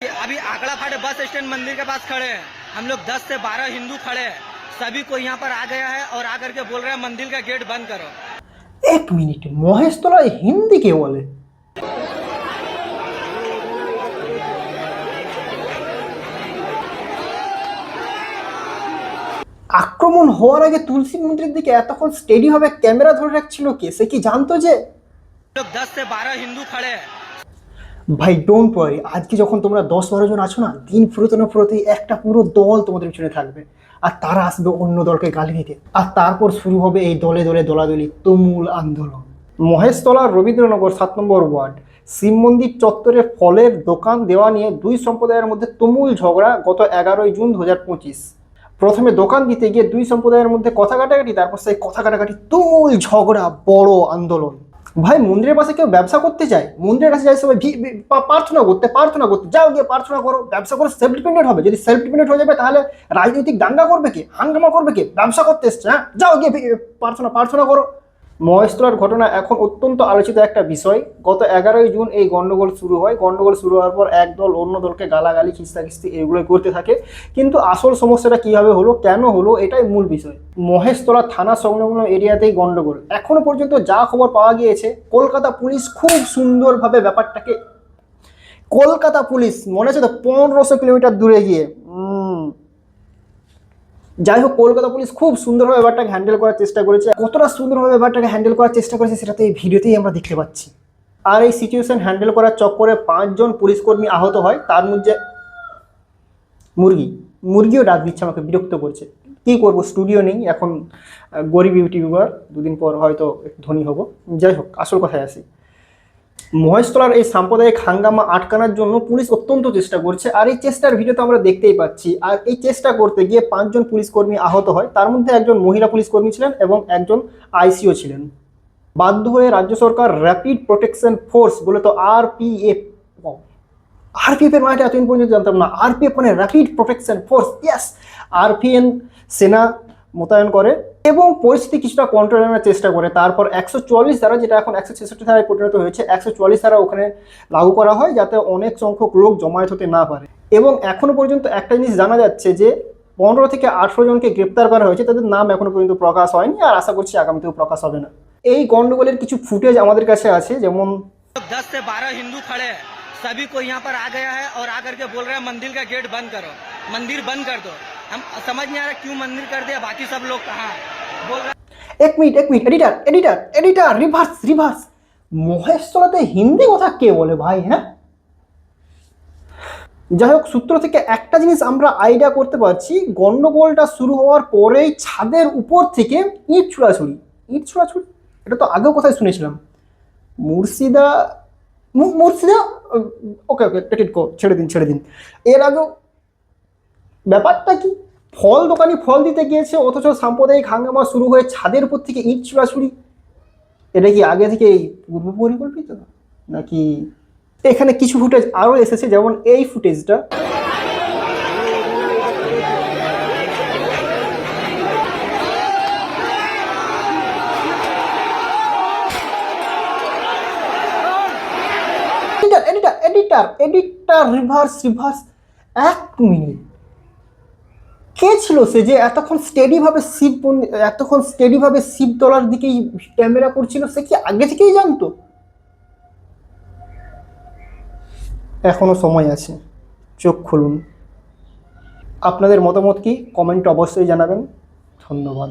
अभी आंकड़ा फाटे बस स्टैंड मंदिर के पास खड़े हैं हम लोग 10 से 12 हिंदू खड़े हैं सभी को यहाँ पर आ गया है और आकर के बोल रहे हैं मंदिर का गेट बंद करो এক মিনিট মহেশতলায় হিন্দি কে বলে আক্রমণ হওয়ার আগে তুলসী মন্দিরের দিকে এতক্ষণ স্টেডি ভাবে ক্যামেরা ধরে রাখছিল কে সে কি জানতো যে हम लोग 10 से 12 हिंदू खड़े हैं ভাই ডোন্ট ওয়ারি আজকে যখন তোমরা দশ বারো জন আছো না, দিন ফুরোতে না ফুরোতেই একটা পুরো দল তোমাদের পিছনে থাকবে। আর তারা আসবে অন্য দলকে গালি দিতে। আর তারপর শুরু হবে এই দলে দলে দলাদলি, তুমুল আন্দোলন। মহেশতলা রবীন্দ্রনগর সাত নম্বর ওয়ার্ড শিব মন্দির চত্বরে ফলের দোকান দেওয়া নিয়ে দুই সম্প্রদায়ের মধ্যে তুমুল ঝগড়া গত এগারোই জুন দু হাজার পঁচিশ। প্রথমে দোকান দিতে গিয়ে দুই সম্প্রদায়ের মধ্যে কথা কাটাকাটি, তারপর সেই কথা কাটাকাটি তুমুল ঝগড়া, বড় আন্দোলন। ভাই, মন্দিরের পাশে কেউ ব্যবসা করতে চায় মন্দিরের কাছে যায় সবাই প্রার্থনা করতে প্রার্থনা করতে। যাও গিয়ে প্রার্থনা করো, ব্যবসা করে সেলফ ডিপেন্ডেন্ট হবে। যদি সেলফ ডিপেন্ডেন্ট হয়ে যাবে, তাহলে রাজনৈতিক দাঙ্গা করবে কি? হাঙ্গামা করবে কি? ব্যবসা করতে এসছে হ্যাঁ? যাও গিয়ে প্রার্থনা প্রার্থনা করো। মহেশতলার ঘটনা এখন অত্যন্ত আলোচিত একটা বিষয়। গত এগারোই জুন এই গন্ডগোল শুরু হয়। গন্ডগোল শুরু হওয়ার পর এক দল অন্য দলকে গালাগালি, খিস্তাখিস্তি এগুলো করতে থাকে। কিন্তু আসল সমস্যাটা কীভাবে হলো, কেন হলো, এটাই মূল বিষয়। মহেশতলা থানা সংলগ্ন এরিয়াতেই গন্ডগোল এখনও পর্যন্ত যা খবর পাওয়া গিয়েছে, কলকাতা পুলিশ খুব সুন্দরভাবে ব্যাপারটাকে কলকাতা পুলিশ, মনে আছে তো, পনেরোশো কিলোমিটার দূরে গিয়ে যাই হোক, কলকাতা পুলিশ খুব সুন্দরভাবে ব্যাপারটাকে হ্যান্ডেল করার চেষ্টা করেছে। কতটা সুন্দরভাবে ব্যাপারটাকে হ্যান্ডেল করার চেষ্টা করেছে সেটা তো এই ভিডিওতেই আমরা দেখতে পাচ্ছি। আর এই সিচুয়েশন হ্যান্ডেল করার চক্করে পাঁচজন পুলিশ কর্মী আহত হয়। তার মধ্যে মুরগি, মুরগিও ডাক দিচ্ছে, আমাকে বিরক্ত করছে। কী করব? স্টুডিও নেই, এখন গরিব ইউটিউবার। দুদিন পর হয়তো ধনী হব। যাই হোক, আসল কথায় আসি। মহেশতলার এই সাম্প্রদায়িক হাঙ্গামা আটকানোর জন্য পুলিশ অত্যন্ত চেষ্টা করছে। আর এই চেষ্টার ভিডিও তো আমরা দেখতেই পাচ্ছি। আর এই চেষ্টা করতে গিয়ে পাঁচজন পুলিশ কর্মী আহত হয়। তার মধ্যে একজন মহিলা পুলিশ কর্মী ছিলেন এবং একজন আইসিও ছিলেন। বাধ্য হয়ে রাজ্য সরকার র্যাপিড প্রোটেকশন ফোর্স বলে তো আরপিএফ এর মানেটা এতদিন পর্যন্ত জানতাম না। আরপিএফ মানে rapid protection force yes RPN সেনা মোতায়েন করে এবং পরিস্থিতি কিছুটা কন্ট্রোল আনার চেষ্টা করে তারপর একশো চুয়াল্লিশ ধারা যেটা এখন একশো ছেষট্টি ধারায় পরিণত হয়েছে একশো চুয়াল্লিশ ধারা ওখানে লাগু করা হয় যাতে অনেক সংখ্যক লোক জমায়েত হতে না পারে এবং এখনো পর্যন্ত একটা জিনিস জানা যাচ্ছে যে পনেরো থেকে আঠেরো জনকে গ্রেপ্তার করা হয়েছে তাদের নাম এখনো পর্যন্ত প্রকাশ হয়নি আর আশা করছি আগামীতেও প্রকাশ হবে না এই গন্ডগোলের কিছু ফুটেজ আমাদের কাছে আছে যেমন लोग 10 से 12 हिंदू खड़े हैं सभी को यहाँ पर आ गया है और आकर के बोल रहे हैं मंदिर का गेट बंद करो मंदिर बंद कर दो हम समझ नहीं आ रहा क्यों मंदिर कर दिया बाकी सब लोग कहाँ हैं? बोल रहे हैं এক মিনিট এক minute editor editor editor reverse reverse মহেশতলাতে Hindi কথা কে বলে ভাই হ্যাঁ যাই হোক সূত্র থেকে একটা জিনিস আমরা আইডিয়া করতে পারছি গন্ডগোলটা শুরু হওয়ার পরেই ছাদের উপর থেকে ইট ছুড়াছুড়ি ইট ছুড়াছুড়ি এটা তো আগেও কোথায় শুনেছিলাম মুর্শিদা মু- মুর্শিদা ওকে ওকে টেটিট কো ছেড়ে দিন ছেড়ে দিন এর আগেও ব্যাপারটা কি? ফল দোকানি ফল দিতে গিয়েছে, অথচ সাম্প্রদায়িক হাঙ্গামা শুরু হয়ে ছাদের উপর থেকে ইট ছুড়াছুড়ি এটা কি আগে থেকে পূর্ব পরিকল্পিত? নাকি এখানে কিছু ফুটেজ আরও এসেছে, যেমন এই ফুটেজটা। Editor editor editor reverse reverse এক মিনিট। কে ছিল সে যে এতক্ষণ স্টেডিভাবে শিব এতক্ষণ স্টেডিভাবে শিব তোলার দিকেই ক্যামেরা করছিল, সে কি আগে থেকেই জানতো? এখনও সময় আছে, চোখ খুলুন। আপনাদের মতামত কি? কমেন্ট অবশ্যই জানাবেন। ধন্যবাদ।